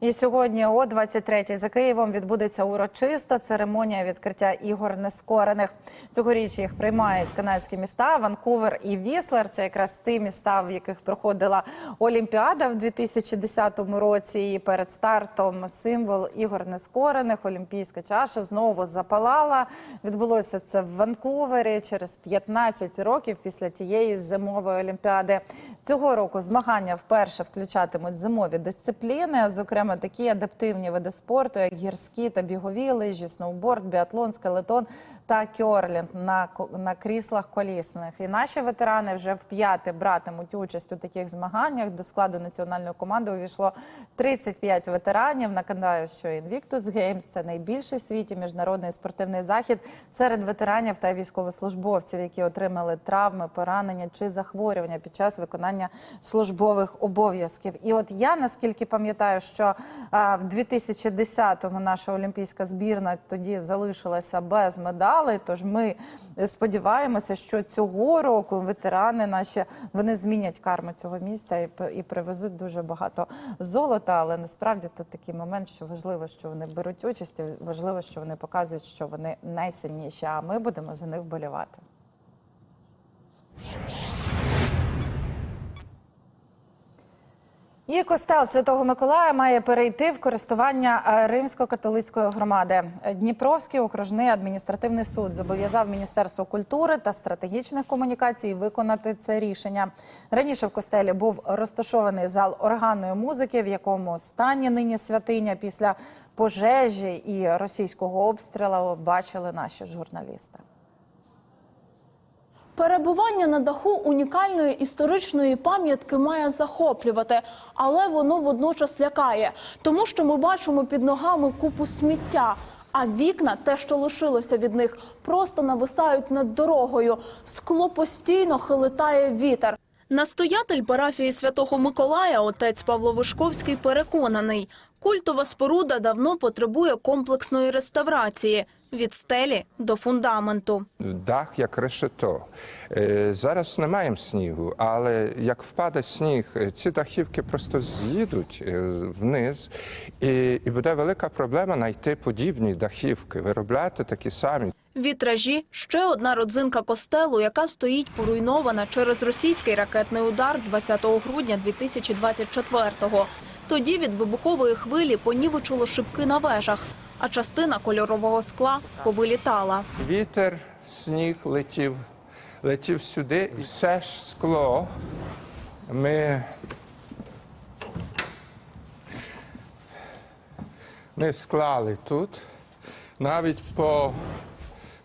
І сьогодні о 23-й за Києвом відбудеться урочиста церемонія відкриття ігор нескорених. Цьогоріч їх приймають канадські міста Ванкувер і Віслер. Це якраз ті міста, в яких проходила Олімпіада в 2010 році. І перед стартом символ ігор нескорених. Олімпійська чаша знову запалала. Відбулося це в Ванкувері через 15 років після тієї зимової олімпіади. Цього року змагання вперше включатимуть зимові дисципліни, зокрема такі адаптивні види спорту, як гірські та бігові лижі, сноуборд, біатлон, скелетон та кьорлінг на, на кріслах колісних. І наші ветерани вже вп'яте братимуть участь у таких змаганнях. До складу національної команди увійшло 35 ветеранів. Нагадаю, що Invictus Games – це найбільший в світі міжнародний спортивний захід серед ветеранів та військовослужбовців, які отримали травми, поранення чи захворювання під час виконання службових обов'язків. І от я наскільки пам'ятаю, що в 2010-му наша олімпійська збірна тоді залишилася без медалей. Тож ми сподіваємося, що цього року ветерани наші вони змінять карму цього місця і, і привезуть дуже багато золота. Але насправді тут такий момент, що важливо, що вони беруть участь, і важливо, що вони показують, що вони найсильніші. А ми будемо за них вболівати. І костел Святого Миколая має перейти в користування е, римсько-католицької громади. Дніпровський окружний адміністративний суд зобов'язав Міністерство культури та стратегічних комунікацій виконати це рішення. Раніше в костелі був розташований зал органної музики, в якому стані нині святиня після пожежі і російського обстрілу бачили наші журналісти. Перебування на даху унікальної історичної пам'ятки має захоплювати, але воно водночас лякає, тому що ми бачимо під ногами купу сміття. А вікна, те, що лишилося від них, просто нависають над дорогою. Скло постійно хилитає вітер. Настоятель парафії святого Миколая, отець Павло Вишковський, переконаний, культова споруда давно потребує комплексної реставрації від стелі до фундаменту. Дах як решето. Е, Зараз не маємо снігу, але як впаде сніг, е, ці дахівки просто з'їдуть е, вниз, і, і буде велика проблема знайти подібні дахівки, виробляти такі самі. Вітражі ще одна родзинка костелу, яка стоїть поруйнована через російський ракетний удар 20 грудня 2024-го. Тоді від вибухової хвилі понівечило шибки на вежах, а частина кольорового скла повилітала. Вітер, сніг летів, летів сюди, і все ж скло ми, ми склали тут, навіть по,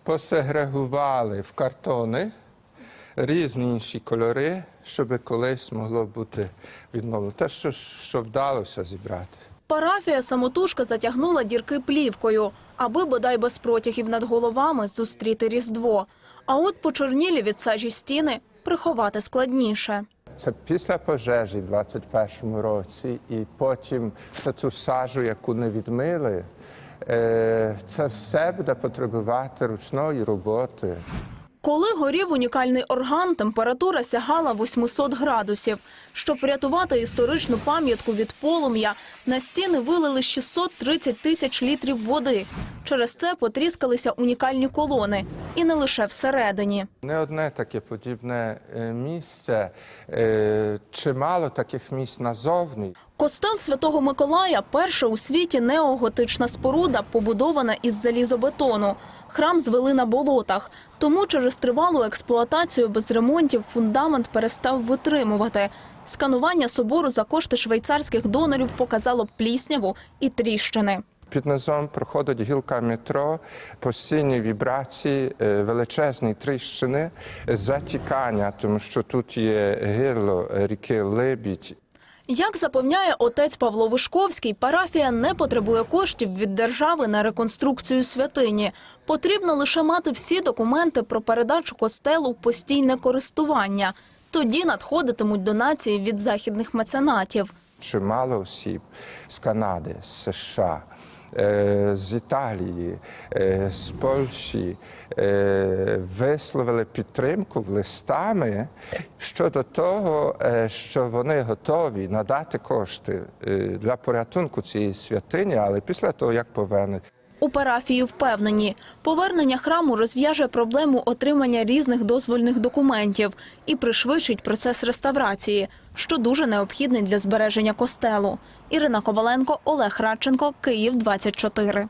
посегрегували в картони різні інші кольори, щоб колись могло бути відновлено. Те, що, що вдалося зібрати. Парафія самотужка затягнула дірки плівкою, аби бодай без протягів над головами зустріти різдво. А от почорнілі від сажі стіни приховати складніше. Це після пожежі в 21-му році, і потім це ту сажу, яку не відмили. Е, Це все буде потребувати ручної роботи. Коли горів унікальний орган, температура сягала 800 градусів. Щоб врятувати історичну пам'ятку від полум'я, на стіни вилили 630 тисяч літрів води. Через це потріскалися унікальні колони. І не лише всередині. Не одне таке подібне е, місце, е, чимало таких місць назовні. Костел Святого Миколая – перша у світі неоготична споруда, побудована із залізобетону. Храм звели на болотах, тому через тривалу експлуатацію без ремонтів фундамент перестав витримувати. Сканування собору за кошти швейцарських донорів показало плісняву і тріщини. Під низом проходить гілка метро, постійні вібрації, е, величезні тріщини, затікання, тому що тут є гирло ріки Либідь Як запевняє отець Павло Вишковський, парафія не потребує коштів від держави на реконструкцію святині. Потрібно лише мати всі документи про передачу костелу постійне користування. Тоді надходитимуть донації від західних меценатів. чимало осіб з Канади, з США. Е, З Італії, е, з Польщі е, висловили підтримку листами щодо того, що вони готові надати кошти для порятунку цієї святині, але після того як повернуть. У парафії впевнені, повернення храму розв'яже проблему отримання різних дозвольних документів і пришвидшить процес реставрації, що дуже необхідний для збереження костелу. Ірина Коваленко, Олег Радченко, Київ 24.